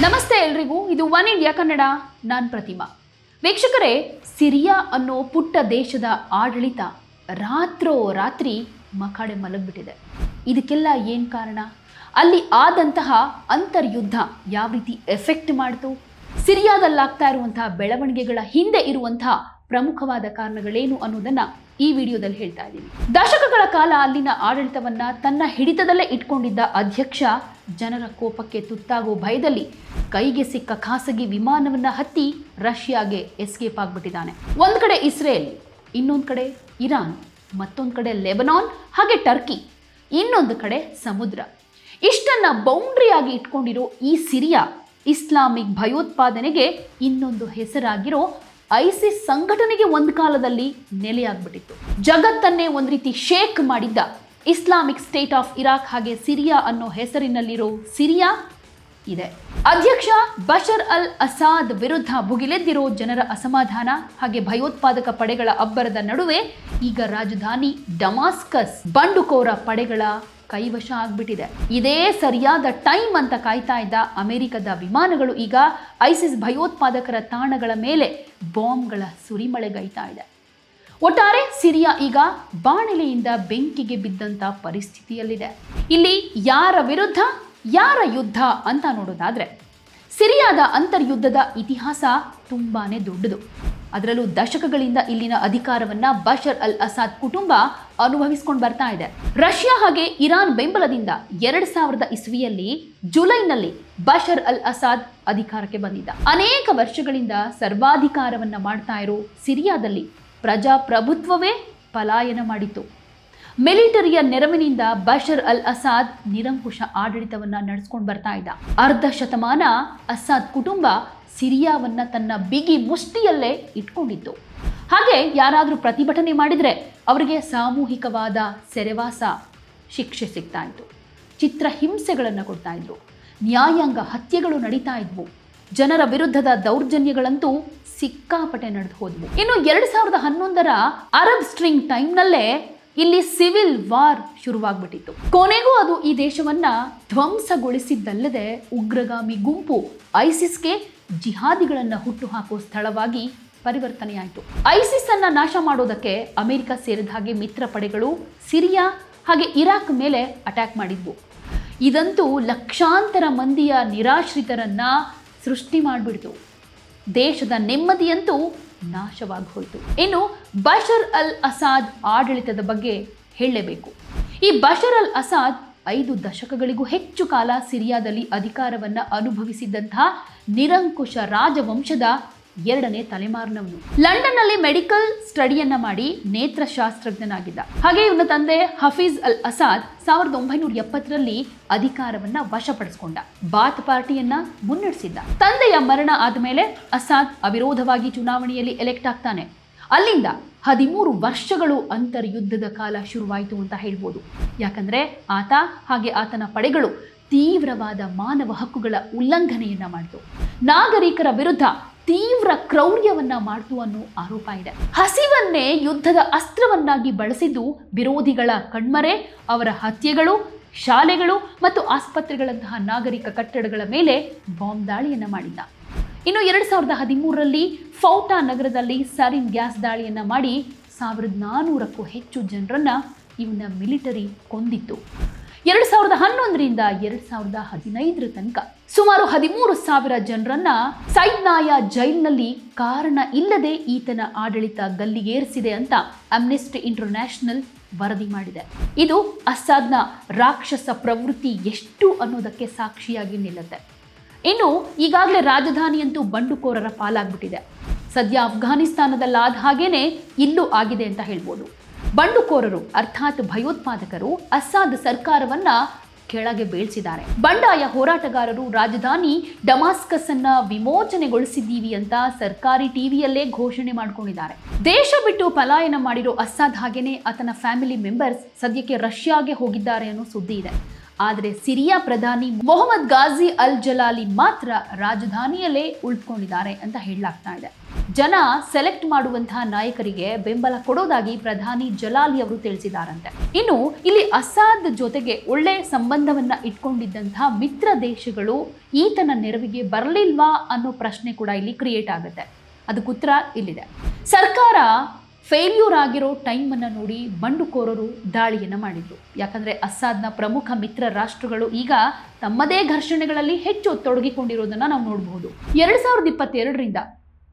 ನಮಸ್ತೆ ಎಲ್ರಿಗೂ, ಇದು ಒನ್ ಇಂಡಿಯಾ ಕನ್ನಡ, ನಾನ್ ಪ್ರತಿಮಾ. ವೀಕ್ಷಕರೇ, ಸಿರಿಯಾ ಅನ್ನೋ ಪುಟ್ಟ ದೇಶದ ಆಡಳಿತ ರಾತ್ರೋ ರಾತ್ರಿ ಮಕಾಡೆ ಮಲಗ್ಬಿಟ್ಟಿದೆ. ಇದಕ್ಕೆಲ್ಲ ಏನು ಕಾರಣ? ಅಲ್ಲಿ ಆದಂತಹ ಅಂತರ್ಯುದ್ಧ ಯಾವ ರೀತಿ ಎಫೆಕ್ಟ್ ಮಾಡ್ತು? ಸಿರಿಯಾದಲ್ಲಾಗ್ತಾ ಇರುವಂತಹ ಬೆಳವಣಿಗೆಗಳ ಹಿಂದೆ ಇರುವಂತಹ ಪ್ರಮುಖವಾದ ಕಾರಣಗಳೇನು ಅನ್ನೋದನ್ನ ಈ ವಿಡಿಯೋದಲ್ಲಿ ಹೇಳ್ತಾ ಇದ್ದೀನಿ. ದಶಕಗಳ ಕಾಲ ಅಲ್ಲಿನ ಆಡಳಿತವನ್ನ ತನ್ನ ಹಿಡಿತದಲ್ಲೇ ಇಟ್ಕೊಂಡಿದ್ದ ಅಧ್ಯಕ್ಷ ಜನರ ಕೋಪಕ್ಕೆ ತುತ್ತಾಗೋ ಭಯದಲ್ಲಿ ಕೈಗೆ ಸಿಕ್ಕ ಖಾಸಗಿ ವಿಮಾನವನ್ನ ಹತ್ತಿ ರಷ್ಯಾಗೆ ಎಸ್ಕೇಪ್ ಆಗ್ಬಿಟ್ಟಿದ್ದಾನೆ. ಒಂದ್ ಕಡೆ ಇಸ್ರೇಲ್, ಇನ್ನೊಂದು ಕಡೆ ಇರಾನ್, ಮತ್ತೊಂದು ಕಡೆ ಲೆಬನಾನ್, ಹಾಗೆ ಟರ್ಕಿ, ಇನ್ನೊಂದು ಕಡೆ ಸಮುದ್ರ. ಇಷ್ಟನ್ನ ಬೌಂಡ್ರಿಯಾಗಿ ಇಟ್ಕೊಂಡಿರೋ ಈ ಸಿರಿಯಾ ಇಸ್ಲಾಮಿಕ್ ಭಯೋತ್ಪಾದನೆಗೆ ಇನ್ನೊಂದು ಹೆಸರಾಗಿರೋ ಐಸಿಸ್ ಸಂಘಟನೆಗೆ ಒಂದು ಕಾಲದಲ್ಲಿ ನೆಲೆಯಾಗ್ಬಿಟ್ಟಿತ್ತು. ಜಗತ್ತನ್ನೇ ಒಂದು ರೀತಿ ಶೇಕ್ ಮಾಡಿದ್ದ ಇಸ್ಲಾಮಿಕ್ ಸ್ಟೇಟ್ ಆಫ್ ಇರಾಕ್ ಹಾಗೆ ಸಿರಿಯಾ ಅನ್ನೋ ಹೆಸರಿನಲ್ಲಿರೋ ಸಿರಿಯಾ ಇದೆ. ಅಧ್ಯಕ್ಷ ಬಶರ್ ಅಲ್ ಅಸಾದ್ ವಿರುದ್ಧ ಭುಗಿಲೆದ್ದಿರೋ ಜನರ ಅಸಮಾಧಾನ ಹಾಗೆ ಭಯೋತ್ಪಾದಕ ಪಡೆಗಳ ಅಬ್ಬರದ ನಡುವೆ ಈಗ ರಾಜಧಾನಿ ಡಮಾಸ್ಕಸ್ ಬಂಡುಕೋರ ಪಡೆಗಳ ಕೈವಶ ಆಗ್ಬಿಟ್ಟಿದೆ. ಇದೇ ಸರಿಯಾದ ಟೈಮ್ ಅಂತ ಕಾಯ್ತಾ ಇದ್ದ ಅಮೆರಿಕದ ವಿಮಾನಗಳು ಈಗ ಐಸಿಸ್ ಭಯೋತ್ಪಾದಕರ ತಾಣಗಳ ಮೇಲೆ ಬಾಂಬ್ಗಳ ಸುರಿಮಳೆಗೈತಾ ಇದೆ. ಒಟ್ಟಾರೆ ಸಿರಿಯಾ ಈಗ ಬಾಣಲೆಯಿಂದ ಬೆಂಕಿಗೆ ಬಿದ್ದಂತ ಪರಿಸ್ಥಿತಿಯಲ್ಲಿದೆ. ಇಲ್ಲಿ ಯಾರ ವಿರುದ್ಧ, ಯಾರ ಯುದ್ಧ ಅಂತ ನೋಡೋದಾದ್ರೆ, ಸಿರಿಯಾದ ಅಂತರ್ಯುದ್ಧದ ಇತಿಹಾಸ ತುಂಬಾನೇ ದೊಡ್ಡದು. ಅದರಲ್ಲೂ ದಶಕಗಳಿಂದ ಇಲ್ಲಿನ ಅಧಿಕಾರವನ್ನ ಬಶರ್ ಅಲ್ ಅಸಾದ್ ಕುಟುಂಬ ಅನುಭವಿಸ್ಕೊಂಡು ಬರ್ತಾ ಇದೆ. ರಷ್ಯಾ ಹಾಗೆ ಇರಾನ್ ಬೆಂಬಲದಿಂದ ಎರಡ್ ಸಾವಿರದ ಇಸ್ವಿಯಲ್ಲಿ ಜುಲೈನಲ್ಲಿ ಬಶರ್ ಅಲ್ ಅಸಾದ್ ಅಧಿಕಾರಕ್ಕೆ ಬಂದಿದ್ದ. ಅನೇಕ ವರ್ಷಗಳಿಂದ ಸರ್ವಾಧಿಕಾರವನ್ನ ಮಾಡ್ತಾ ಇರೋ ಸಿರಿಯಾದಲ್ಲಿ ಪ್ರಜಾಪ್ರಭುತ್ವವೇ ಪಲಾಯನ ಮಾಡಿತು ಮಿಲಿಟರಿಯ ನೆರವಿನಿಂದ ಬಶರ್ ಅಲ್ ಅಸಾದ್ ನಿರಂಕುಶ ಆಡಳಿತವನ್ನ ನಡೆಸ್ಕೊಂಡು ಬರ್ತಾ ಇದ್ದ. ಅರ್ಧ ಶತಮಾನ ಅಸಾದ್ ಕುಟುಂಬ ಸಿರಿಯಾವನ್ನ ತನ್ನ ಬಿಗಿ ಮುಷ್ಟಿಯಲ್ಲೇ ಇಟ್ಕೊಂಡಿತ್ತು. ಹಾಗೆ ಯಾರಾದರೂ ಪ್ರತಿಭಟನೆ ಮಾಡಿದರೆ ಅವರಿಗೆ ಸಾಮೂಹಿಕವಾದ ಸೆರೆವಾಸ ಶಿಕ್ಷೆ ಸಿಗ್ತಾ ಇತ್ತು. ಚಿತ್ರ ಹಿಂಸೆಗಳನ್ನು ಕೊಡ್ತಾ ಇದ್ರು. ನ್ಯಾಯಾಂಗ ಹತ್ಯೆಗಳು ನಡೀತಾ ಇದ್ವು. ಜನರ ವಿರುದ್ಧದ ದೌರ್ಜನ್ಯಗಳಂತೂ ಸಿಕ್ಕಾಪಟ್ಟೆ ನಡೆದು ಹೋದ್ವು. ಇನ್ನು ಎರಡು ಸಾವಿರದ ಹನ್ನೊಂದರ ಅರಬ್ ಸ್ಟ್ರಿಂಗ್ ಟೈಮ್ನಲ್ಲೇ ಇಲ್ಲಿ ಸಿವಿಲ್ ವಾರ್ ಶುರುವಾಗ್ಬಿಟ್ಟಿತ್ತು. ಕೊನೆಗೂ ಅದು ಈ ದೇಶವನ್ನ ಧ್ವಂಸಗೊಳಿಸಿದ್ದಲ್ಲದೆ ಉಗ್ರಗಾಮಿ ಗುಂಪು ಐಸಿಸ್ಗೆ ಜಿಹಾದಿಗಳನ್ನ ಹುಟ್ಟುಹಾಕೋ ಸ್ಥಳವಾಗಿ ಪರಿವರ್ತನೆಯಾಯಿತು. ಐಸಿಸ್ ಅನ್ನ ನಾಶ ಮಾಡೋದಕ್ಕೆ ಅಮೆರಿಕ ಸೇರಿದ ಹಾಗೆ ಮಿತ್ರ ಪಡೆಗಳು ಸಿರಿಯಾ ಹಾಗೆ ಇರಾಕ್ ಮೇಲೆ ಅಟ್ಯಾಕ್ ಮಾಡಿದ್ವು. ಇದಂತೂ ಲಕ್ಷಾಂತರ ಮಂದಿಯ ನಿರಾಶ್ರಿತರನ್ನ ಸೃಷ್ಟಿ ಮಾಡಿಬಿಡ್ತು. ದೇಶದ ನೆಮ್ಮದಿಯಂತೂ ನಾಶವಾಗಿ ಹೋಯಿತು ಇನ್ನು ಬಶರ್ ಅಲ್ ಅಸಾದ್ ಆಡಳಿತದ ಬಗ್ಗೆ ಹೇಳಲೇಬೇಕು. ಈ ಬಶರ್ ಅಲ್ ಅಸಾದ್ ಐದು ದಶಕಗಳಿಗೂ ಹೆಚ್ಚು ಕಾಲ ಸಿರಿಯಾದಲ್ಲಿ ಅಧಿಕಾರವನ್ನ ಅನುಭವಿಸಿದ್ದಂತಹ ನಿರಂಕುಶ ರಾಜವಂಶದ ಎರಡನೇ ತಲೆಮಾರಿನವನು. ಲಂಡನ್ನಲ್ಲಿ ಮೆಡಿಕಲ್ ಸ್ಟಡಿಯನ್ನ ಮಾಡಿ ನೇತ್ರಶಾಸ್ತ್ರಜ್ಞನಾಗಿದ್ದ. ಹಾಗೆ ಇವನ ತಂದೆ ಹಫೀಜ್ ಅಲ್ ಅಸಾದ್ ಸಾವಿರದ ಒಂಬೈನೂರ ಎಪ್ಪತ್ತರಲ್ಲಿ ಅಧಿಕಾರವನ್ನ ವಶಪಡಿಸಿಕೊಂಡ. ಬಾತ್ ಪಾರ್ಟಿಯನ್ನ ಮುನ್ನಡೆಸಿದ್ದ. ತಂದೆಯ ಮರಣ ಆದಮೇಲೆ ಅಸಾದ್ ಅವಿರೋಧವಾಗಿ ಚುನಾವಣೆಯಲ್ಲಿ ಎಲೆಕ್ಟ್ ಆಗ್ತಾನೆ. ಅಲ್ಲಿಂದ ಹದಿಮೂರು ವರ್ಷಗಳು ಅಂತರ್ಯುದ್ಧದ ಕಾಲ ಶುರುವಾಯಿತು ಅಂತ ಹೇಳ್ಬೋದು. ಯಾಕಂದ್ರೆ ಆತ ಹಾಗೆ ಆತನ ಪಡೆಗಳು ತೀವ್ರವಾದ ಮಾನವ ಹಕ್ಕುಗಳ ಉಲ್ಲಂಘನೆಯನ್ನ ಮಾಡಿತು. ನಾಗರಿಕರ ವಿರುದ್ಧ ತೀವ್ರ ಕ್ರೌರ್ಯವನ್ನ ಮಾಡಿತು ಅನ್ನೋ ಆರೋಪ ಇದೆ. ಹಸಿವನ್ನೇ ಯುದ್ಧದ ಅಸ್ತ್ರವನ್ನಾಗಿ ಬಳಸಿದ್ದು ವಿರೋಧಿಗಳ ಕಣ್ಮರೆ, ಅವರ ಹತ್ಯೆಗಳು, ಶಾಲೆಗಳು ಮತ್ತು ಆಸ್ಪತ್ರೆಗಳಂತಹ ನಾಗರಿಕ ಕಟ್ಟಡಗಳ ಮೇಲೆ ಬಾಂಬ್ ದಾಳಿಯನ್ನ ಮಾಡಿದ್ದ. ಇನ್ನು ಎರಡ್ ಸಾವಿರದ ಹದಿಮೂರರಲ್ಲಿ ಫೌಟಾ ನಗರದಲ್ಲಿ ಸರಿನ್ ಗ್ಯಾಸ್ ದಾಳಿಯನ್ನ ಮಾಡಿ ಸಾವಿರದ ನಾನೂರಕ್ಕೂ ಹೆಚ್ಚು ಜನರನ್ನ ಇವನ ಮಿಲಿಟರಿ ಕೊಂದಿತ್ತು. ಎರಡ್ ಸಾವಿರದ ಹನ್ನೊಂದರಿಂದ ಎರಡ್ ಸಾವಿರದ ಹದಿನೈದರ ತನಕ ಸುಮಾರು ಹದಿಮೂರು ಸಾವಿರ ಜನರನ್ನ ಸೈದ್ನಾಯ ಜೈಲ್ನಲ್ಲಿ ಕಾರಣ ಇಲ್ಲದೆ ಈತನ ಆಡಳಿತ ಗಲ್ಲಿಗೇರಿಸಿದೆ ಅಂತ ಅಮ್ನೆಸ್ಟಿ ಇಂಟರ್ನ್ಯಾಷನಲ್ ವರದಿ ಮಾಡಿದೆ. ಇದು ಅಸ್ಸಾದ್ನ ರಾಕ್ಷಸ ಪ್ರವೃತ್ತಿ ಎಷ್ಟು ಅನ್ನೋದಕ್ಕೆ ಸಾಕ್ಷಿಯಾಗಿ ನಿಲ್ಲುತ್ತೆ. ಇನ್ನು ಈಗಾಗಲೇ ರಾಜಧಾನಿಯಂತೂ ಬಂಡುಕೋರರ ಪಾಲಾಗ್ಬಿಟ್ಟಿದೆ. ಸದ್ಯ ಅಫ್ಘಾನಿಸ್ತಾನದಲ್ಲಾದ ಹಾಗೇನೆ ಇಲ್ಲೂ ಆಗಿದೆ ಅಂತ ಹೇಳ್ಬೋದು. ಬಂಡುಕೋರರು, ಅರ್ಥಾತ್ ಭಯೋತ್ಪಾದಕರು, ಅಸ್ಸಾದ್ ಸರ್ಕಾರವನ್ನ ಕೆಳಗೆ ಬೀಳ್ಸಿದ್ದಾರೆ. ಬಂಡಾಯ ಹೋರಾಟಗಾರರು ರಾಜಧಾನಿ ಡಮಾಸ್ಕಸ್ ಅನ್ನ ವಿಮೋಚನೆಗೊಳಿಸಿದ್ದೀವಿ ಅಂತ ಸರ್ಕಾರಿ ಟಿವಿಯಲ್ಲೇ ಘೋಷಣೆ ಮಾಡ್ಕೊಂಡಿದ್ದಾರೆ. ದೇಶ ಬಿಟ್ಟು ಪಲಾಯನ ಮಾಡಿರೋ ಅಸ್ಸಾದ್ ಹಾಗೇನೆ ಆತನ ಫ್ಯಾಮಿಲಿ ಮೆಂಬರ್ಸ್ ಸದ್ಯಕ್ಕೆ ರಷ್ಯಾಗೆ ಹೋಗಿದ್ದಾರೆ ಅನ್ನೋ ಸುದ್ದಿ ಇದೆ. ಆದರೆ ಸಿರಿಯಾ ಪ್ರಧಾನಿ ಮೊಹಮ್ಮದ್ ಗಾಜಿ ಅಲ್ ಜಲಾಲಿ ಮಾತ್ರ ರಾಜಧಾನಿಯಲ್ಲೇ ಉಳ್ಕೊಂಡಿದ್ದಾರೆ ಅಂತ ಹೇಳಲಾಗ್ತಾ ಇದೆ. ಜನ ಸೆಲೆಕ್ಟ್ ಮಾಡುವಂತಹ ನಾಯಕರಿಗೆ ಬೆಂಬಲ ಕೊಡೋದಾಗಿ ಪ್ರಧಾನಿ ಜಲಾಲಿ ಅವರು ತಿಳಿಸಿದಾರಂತೆ. ಇನ್ನು ಇಲ್ಲಿ ಅಸಾದ್ ಜೊತೆಗೆ ಒಳ್ಳೆ ಸಂಬಂಧವನ್ನ ಇಟ್ಕೊಂಡಿದ್ದಂತಹ ಮಿತ್ರ ದೇಶಗಳು ಈತನ ನೆರವಿಗೆ ಬರಲಿಲ್ವಾ ಅನ್ನೋ ಪ್ರಶ್ನೆ ಕೂಡ ಇಲ್ಲಿ ಕ್ರಿಯೇಟ್ ಆಗುತ್ತೆ. ಅದಕ್ಕೆ ಉತ್ತರ ಇಲ್ಲಿದೆ. ಸರ್ಕಾರ ಫೇಲ್ಯೂರ್ ಆಗಿರೋ ಟೈಮನ್ನು ನೋಡಿ ಬಂಡುಕೋರರು ದಾಳಿಯನ್ನು ಮಾಡಿದ್ರು. ಯಾಕಂದರೆ ಅಸ್ಸಾದ್ನ ಪ್ರಮುಖ ಮಿತ್ರ ರಾಷ್ಟ್ರಗಳು ಈಗ ತಮ್ಮದೇ ಘರ್ಷಣೆಗಳಲ್ಲಿ ಹೆಚ್ಚು ತೊಡಗಿಕೊಂಡಿರೋದನ್ನು ನಾವು ನೋಡಬಹುದು. ಎರಡು ಸಾವಿರದ ಇಪ್ಪತ್ತೆರಡರಿಂದ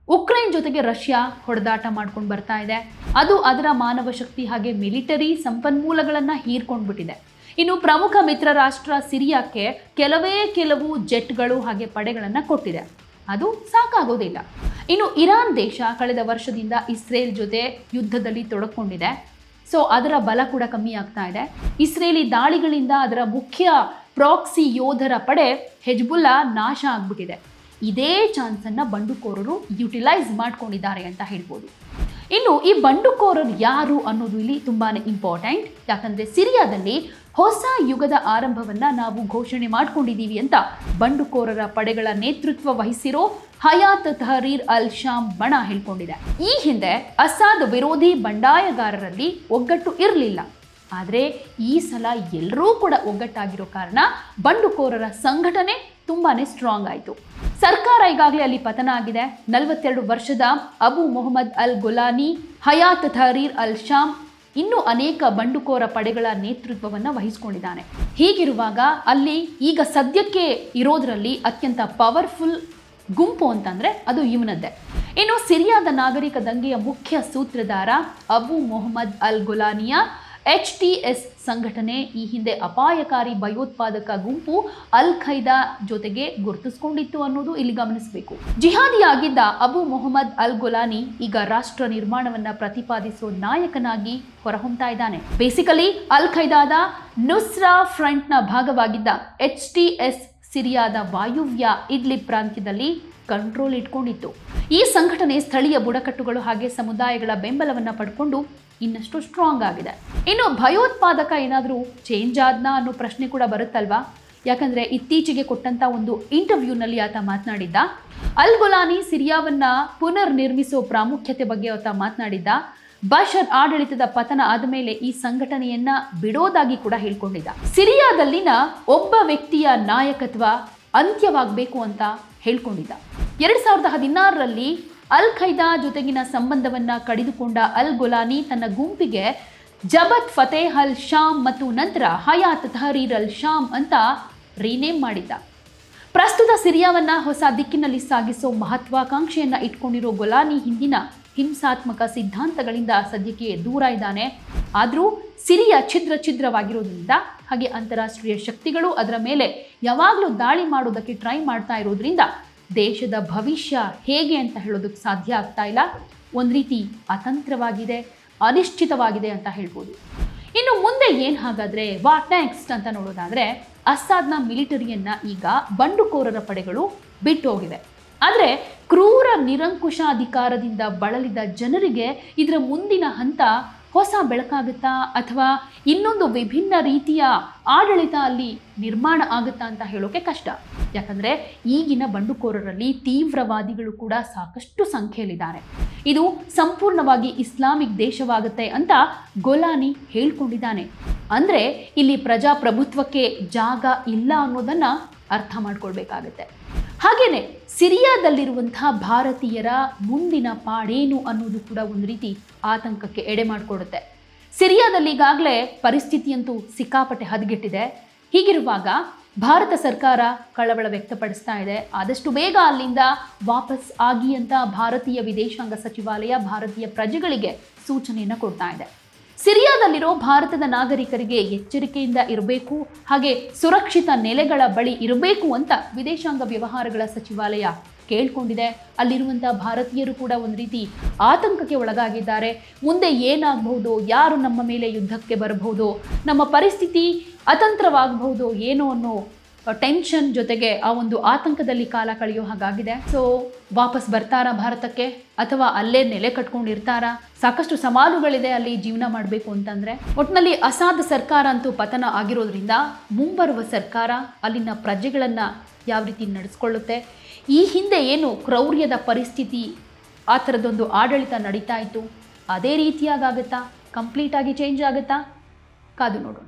ಉಕ್ರೇನ್ ಜೊತೆಗೆ ರಷ್ಯಾ ಹೊಡೆದಾಟ ಮಾಡ್ಕೊಂಡು ಬರ್ತಾ ಇದೆ. ಅದು ಅದರ ಮಾನವ ಶಕ್ತಿ ಹಾಗೆ ಮಿಲಿಟರಿ ಸಂಪನ್ಮೂಲಗಳನ್ನು ಹೀರ್ಕೊಂಡ್ಬಿಟ್ಟಿದೆ. ಇನ್ನು ಪ್ರಮುಖ ಮಿತ್ರ ರಾಷ್ಟ್ರ ಸಿರಿಯಾಕ್ಕೆ ಕೆಲವೇ ಕೆಲವು ಜೆಟ್ಗಳು ಹಾಗೆ ಪಡೆಗಳನ್ನು ಕೊಟ್ಟಿದೆ. ಅದು ಸಾಕಾಗೋದಿಲ್ಲ. ಇನ್ನು ಇರಾನ್ ದೇಶ ಕಳೆದ ವರ್ಷದಿಂದ ಇಸ್ರೇಲ್ ಜೊತೆ ಯುದ್ಧದಲ್ಲಿ ತೊಡಕೊಂಡಿದೆ. ಸೊ, ಅದರ ಬಲ ಕೂಡ ಕಮ್ಮಿ ಆಗ್ತಾ ಇದೆ. ಇಸ್ರೇಲಿ ದಾಳಿಗಳಿಂದ ಅದರ ಮುಖ್ಯ ಪ್ರಾಕ್ಸಿ ಯೋಧರ ಪಡೆ ಹೆಜ್ಬುಲ್ಲಾ ನಾಶ ಆಗ್ಬಿಟ್ಟಿದೆ. ಇದೇ ಚಾನ್ಸನ್ನು ಬಂಡುಕೋರರು ಯುಟಿಲೈಸ್ ಮಾಡ್ಕೊಂಡಿದ್ದಾರೆ ಅಂತ ಹೇಳ್ಬೋದು. ಇನ್ನು ಈ ಬಂಡುಕೋರರು ಯಾರು ಅನ್ನೋದು ಇಲ್ಲಿ ತುಂಬಾ ಇಂಪಾರ್ಟೆಂಟ್. ಯಾಕಂದರೆ ಸಿರಿಯಾದಲ್ಲಿ ಹೊಸ ಯುಗದ ಆರಂಭವನ್ನು ನಾವು ಘೋಷಣೆ ಮಾಡ್ಕೊಂಡಿದ್ದೀವಿ ಅಂತ ಬಂಡುಕೋರರ ಪಡೆಗಳ ನೇತೃತ್ವ ವಹಿಸಿರೋ ಹಯಾತ್ ತಹರೀರ್ ಅಲ್ ಶಾಮ್ ಬಣ ಹೇಳ್ಕೊಂಡಿದೆ. ಈ ಹಿಂದೆ ಅಸಾದ್ ವಿರೋಧಿ ಬಂಡಾಯಗಾರರಲ್ಲಿ ಒಗ್ಗಟ್ಟು ಇರಲಿಲ್ಲ. ಆದರೆ ಈ ಸಲ ಎಲ್ಲರೂ ಕೂಡ ಒಗ್ಗಟ್ಟಾಗಿರೋ ಕಾರಣ ಬಂಡುಕೋರರ ಸಂಘಟನೆ ತುಂಬಾ ಸ್ಟ್ರಾಂಗ್ ಆಯಿತು. ಸರ್ಕಾರ ಈಗಾಗಲೇ ಅಲ್ಲಿ ಪತನ ಆಗಿದೆ. ನಲವತ್ತೆರಡು ವರ್ಷದ ಅಬು ಮೊಹಮ್ಮದ್ ಅಲ್ ಗುಲಾನಿ, ಹಯಾತ್ ಥರೀರ್ ಅಲ್ ಶಾಮ್ ಇನ್ನೂ ಅನೇಕ ಬಂಡುಕೋರ ಪಡೆಗಳ ನೇತೃತ್ವವನ್ನು ವಹಿಸಿಕೊಂಡಿದ್ದಾನೆ. ಹೀಗಿರುವಾಗ ಅಲ್ಲಿ ಈಗ ಸದ್ಯಕ್ಕೆ ಇರೋದರಲ್ಲಿ ಅತ್ಯಂತ ಪವರ್ಫುಲ್ ಗುಂಪು ಅಂತಂದರೆ ಅದು ಇವನದ್ದೇ. ಇನ್ನು ಸಿರಿಯಾದ ನಾಗರಿಕ ದಂಗೆಯ ಮುಖ್ಯ ಸೂತ್ರಧಾರ ಅಬು ಮೊಹಮ್ಮದ್ ಅಲ್ ಗುಲಾನಿಯ ಎಚ್ ಟಿ ಎಸ್ ಸಂಘಟನೆ ಈ ಹಿಂದೆ ಅಪಾಯಕಾರಿ ಭಯೋತ್ಪಾದಕ ಗುಂಪು ಅಲ್ ಖೈದಾ ಜೊತೆಗೆ ಗುರುತಿಸಿಕೊಂಡಿತ್ತು ಅನ್ನೋದು ಇಲ್ಲಿ ಗಮನಿಸಬೇಕು. ಜಿಹಾದಿಯಾಗಿದ್ದ ಅಬು ಮೊಹಮ್ಮದ್ ಅಲ್ ಗುಲಾನಿ ಈಗ ರಾಷ್ಟ್ರ ನಿರ್ಮಾಣವನ್ನ ಪ್ರತಿಪಾದಿಸುವ ನಾಯಕನಾಗಿ ಹೊರಹೊಮ್ತಾ ಇದ್ದಾನೆ. ಬೇಸಿಕಲಿ ಅಲ್ ಖೈದಾದ ನುಸ್ರಾ ಫ್ರಂಟ್ನ ಭಾಗವಾಗಿದ್ದ ಎಚ್ ಟಿ ಎಸ್ ಸಿರಿಯಾದ ವಾಯುವ್ಯ ಇಡ್ಲಿ ಪ್ರಾಂತ್ಯದಲ್ಲಿ ಕಂಟ್ರೋಲ್ ಇಟ್ಕೊಂಡಿತ್ತು. ಈ ಸಂಘಟನೆ ಸ್ಥಳೀಯ ಬುಡಕಟ್ಟುಗಳು ಹಾಗೆ ಸಮುದಾಯಗಳ ಬೆಂಬಲವನ್ನು ಪಡ್ಕೊಂಡು ಇನ್ನಷ್ಟು ಸ್ಟ್ರಾಂಗ್ ಆಗಿದೆ. ಇನ್ನು ಭಯೋತ್ಪಾದಕ ಏನಾದರೂ ಚೇಂಜ್ ಆದ್ನಾ ಅನ್ನೋ ಪ್ರಶ್ನೆ ಕೂಡ ಬರುತ್ತಲ್ವಾ? ಯಾಕಂದ್ರೆ ಇತ್ತೀಚೆಗೆ ಕೊಟ್ಟಂತ ಒಂದು ಇಂಟರ್ವ್ಯೂನಲ್ಲಿ ಆತ ಮಾತನಾಡಿದ್ದ. ಅಲ್ ಗುಲಾನಿ ಸಿರಿಯಾವನ್ನ ಪುನರ್ ನಿರ್ಮಿಸೋ ಪ್ರಾಮುಖ್ಯತೆ ಬಗ್ಗೆ ಆತ ಮಾತನಾಡಿದ್ದ. ಬಷರ್ ಆಡಳಿತದ ಪತನ ಆದಮೇಲೆ ಈ ಸಂಘಟನೆಯನ್ನ ಬಿಡೋದಾಗಿ ಕೂಡ ಹೇಳ್ಕೊಂಡಿದ್ದ. ಸಿರಿಯಾದಲ್ಲಿನ ಒಬ್ಬ ವ್ಯಕ್ತಿಯ ನಾಯಕತ್ವ ಅಂತ್ಯವಾಗಬೇಕು ಅಂತ ಹೇಳ್ಕೊಂಡಿದ್ದ. ಎರಡ್ ಸಾವಿರದ ಹದಿನಾರರಲ್ಲಿ ಅಲ್ ಖೈದಾ ಜೊತೆಗಿನ ಸಂಬಂಧವನ್ನ ಕಡಿದುಕೊಂಡ ಅಲ್ ಗುಲಾನಿ ತನ್ನ ಗುಂಪಿಗೆ ಜಬತ್ ಫತೇಹ್ ಅಲ್ ಶಾಮ್ ಮತ್ತು ನಂತರ ಹಯಾತ್ ತಹರೀರ್ ಅಲ್ ಶಾಮ್ ಅಂತ ರೀನೇಮ್ ಮಾಡಿದ್ದ. ಪ್ರಸ್ತುತ ಸಿರಿಯಾವನ್ನ ಹೊಸ ದಿಕ್ಕಿನಲ್ಲಿ ಸಾಗಿಸೋ ಮಹತ್ವಾಕಾಂಕ್ಷೆಯನ್ನ ಇಟ್ಕೊಂಡಿರೋ ಗುಲಾನಿ ಹಿಂದಿನ ಹಿಂಸಾತ್ಮಕ ಸಿದ್ಧಾಂತಗಳಿಂದ ಸದ್ಯಕ್ಕೆ ದೂರ ಇದ್ದಾನೆ. ಆದರೂ ಸಿರಿಯಾ ಛಿದ್ರ ಛಿದ್ರವಾಗಿರೋದ್ರಿಂದ ಹಾಗೆ ಅಂತಾರಾಷ್ಟ್ರೀಯ ಶಕ್ತಿಗಳು ಅದರ ಮೇಲೆ ಯಾವಾಗಲೂ ದಾಳಿ ಮಾಡೋದಕ್ಕೆ ಟ್ರೈ ಮಾಡ್ತಾ ಇರೋದ್ರಿಂದ ದೇಶದ ಭವಿಷ್ಯ ಹೇಗೆ ಅಂತ ಹೇಳೋದಕ್ಕೆ ಸಾಧ್ಯ ಆಗ್ತಾ ಇಲ್ಲ. ಒಂದು ರೀತಿ ಅತಂತ್ರವಾಗಿದೆ, ಅನಿಶ್ಚಿತವಾಗಿದೆ ಅಂತ ಹೇಳ್ಬೋದು. ಇನ್ನು ಮುಂದೆ ಏನು ಹಾಗಾದರೆ ವಾಟ್ ನೆಕ್ಸ್ಟ್ ಅಂತ ನೋಡೋದಾದರೆ, ಅಸ್ಸಾದ್ನ ಮಿಲಿಟರಿಯನ್ನು ಈಗ ಬಂಡುಕೋರರ ಪಡೆಗಳು ಬಿಟ್ಟು ಹೋಗಿವೆ ಆದರೆ ಕ್ರೂರ ನಿರಂಕುಶ ಅಧಿಕಾರದಿಂದ ಬಳಲಿದ ಜನರಿಗೆ ಇದರ ಮುಂದಿನ ಹಂತ ಹೊಸ ಬೆಳಕಾಗುತ್ತಾ ಅಥವಾ ಇನ್ನೊಂದು ವಿಭಿನ್ನ ರೀತಿಯ ಆಡಳಿತ ಅಲ್ಲಿ ನಿರ್ಮಾಣ ಆಗುತ್ತಾ ಅಂತ ಹೇಳೋಕೆ ಕಷ್ಟ. ಯಾಕಂದ್ರೆ ಈಗಿನ ಬಂಡುಕೋರರಲ್ಲಿ ತೀವ್ರವಾದಿಗಳು ಕೂಡ ಸಾಕಷ್ಟು ಸಂಖ್ಯೆಯಲ್ಲಿದ್ದಾರೆ. ಇದು ಸಂಪೂರ್ಣವಾಗಿ ಇಸ್ಲಾಮಿಕ್ ದೇಶವಾಗುತ್ತೆ ಅಂತ ಗೊಲಾನಿ ಹೇಳ್ಕೊಂಡಿದ್ದಾನೆ. ಅಂದ್ರೆ ಇಲ್ಲಿ ಪ್ರಜಾಪ್ರಭುತ್ವಕ್ಕೆ ಜಾಗ ಇಲ್ಲ ಅನ್ನೋದನ್ನ ಅರ್ಥ ಮಾಡ್ಕೊಳ್ಬೇಕಾಗತ್ತೆ. ಹಾಗೇನೆ ಸಿರಿಯಾದಲ್ಲಿರುವಂತಹ ಭಾರತೀಯರ ಮುಂದಿನ ಪಾಡೇನು ಅನ್ನೋದು ಕೂಡ ಒಂದು ರೀತಿ ಆತಂಕಕ್ಕೆ ಎಡೆ ಮಾಡಿಕೊಡುತ್ತೆ. ಸಿರಿಯಾದಲ್ಲಿ ಈಗಾಗಲೇ ಪರಿಸ್ಥಿತಿಯಂತೂ ಸಿಕ್ಕಾಪಟ್ಟೆ ಹದಗೆಟ್ಟಿದೆ. ಹೀಗಿರುವಾಗ ಭಾರತ ಸರ್ಕಾರ ಕಳವಳ ವ್ಯಕ್ತಪಡಿಸ್ತಾ ಇದೆ. ಆದಷ್ಟು ಬೇಗ ಅಲ್ಲಿಂದ ವಾಪಸ್ ಆಗಿ ಅಂತ ಭಾರತೀಯ ವಿದೇಶಾಂಗ ಸಚಿವಾಲಯ, ಭಾರತೀಯ ಪ್ರಜೆಗಳಿಗೆ ಸೂಚನೆಯನ್ನು ಕೊಡ್ತಾ ಇದೆ. ಸಿರಿಯಾದಲ್ಲಿರೋ ಭಾರತದ ನಾಗರಿಕರಿಗೆ ಎಚ್ಚರಿಕೆಯಿಂದ ಇರಬೇಕು, ಹಾಗೆ ಸುರಕ್ಷಿತ ನೆಲೆಗಳ ಬಳಿ ಇರಬೇಕು ಅಂತ ವಿದೇಶಾಂಗ ವ್ಯವಹಾರಗಳ ಸಚಿವಾಲಯ ಕೇಳ್ಕೊಂಡಿದೆ. ಅಲ್ಲಿರುವಂಥ ಭಾರತೀಯರು ಕೂಡ ಒಂದು ರೀತಿ ಆತಂಕಕ್ಕೆ ಒಳಗಾಗಿದ್ದಾರೆ. ಮುಂದೆ ಏನಾಗಬಹುದು, ಯಾರು ನಮ್ಮ ಮೇಲೆ ಯುದ್ಧಕ್ಕೆ ಬರಬಹುದು, ನಮ್ಮ ಪರಿಸ್ಥಿತಿ ಅತಂತ್ರವಾಗಬಹುದು, ಏನೋ ಅನ್ನೋ ಟೆನ್ಷನ್ ಜೊತೆಗೆ ಆ ಒಂದು ಆತಂಕದಲ್ಲಿ ಕಾಲ ಕಳೆಯೋ ಹಾಗಾಗಿದೆ. ಸೊ ವಾಪಸ್ ಬರ್ತಾರಾ ಭಾರತಕ್ಕೆ? ಅಥವಾ ಅಲ್ಲೇ ನೆಲೆ ಕಟ್ಕೊಂಡಿರ್ತಾರಾ? ಸಾಕಷ್ಟು ಸವಾಲುಗಳಿದೆ ಅಲ್ಲಿ ಜೀವನ ಮಾಡಬೇಕು ಅಂತಂದ್ರೆ. ಒಟ್ಟಿನಲ್ಲಿ ಅಸಾಧ ಸರ್ಕಾರ ಅಂತೂ ಪತನ ಆಗಿರೋದ್ರಿಂದ ಮುಂಬರುವ ಸರ್ಕಾರ ಅಲ್ಲಿನ ಪ್ರಜೆಗಳನ್ನ ಯಾವ ರೀತಿ ನಡೆಸ್ಕೊಳ್ಳುತ್ತೆ? ಈ ಹಿಂದೆ ಏನು ಕ್ರೌರ್ಯದ ಪರಿಸ್ಥಿತಿ ಆ ಥರದೊಂದು ಆಡಳಿತ ನಡೀತಾ ಇತ್ತು? ಅದೇ ರೀತಿಯಾಗುತ್ತಾ ಕಂಪ್ಲೀಟಾಗಿ ಚೇಂಜ್ ಆಗುತ್ತಾ? ಕಾದು ನೋಡೋಣ.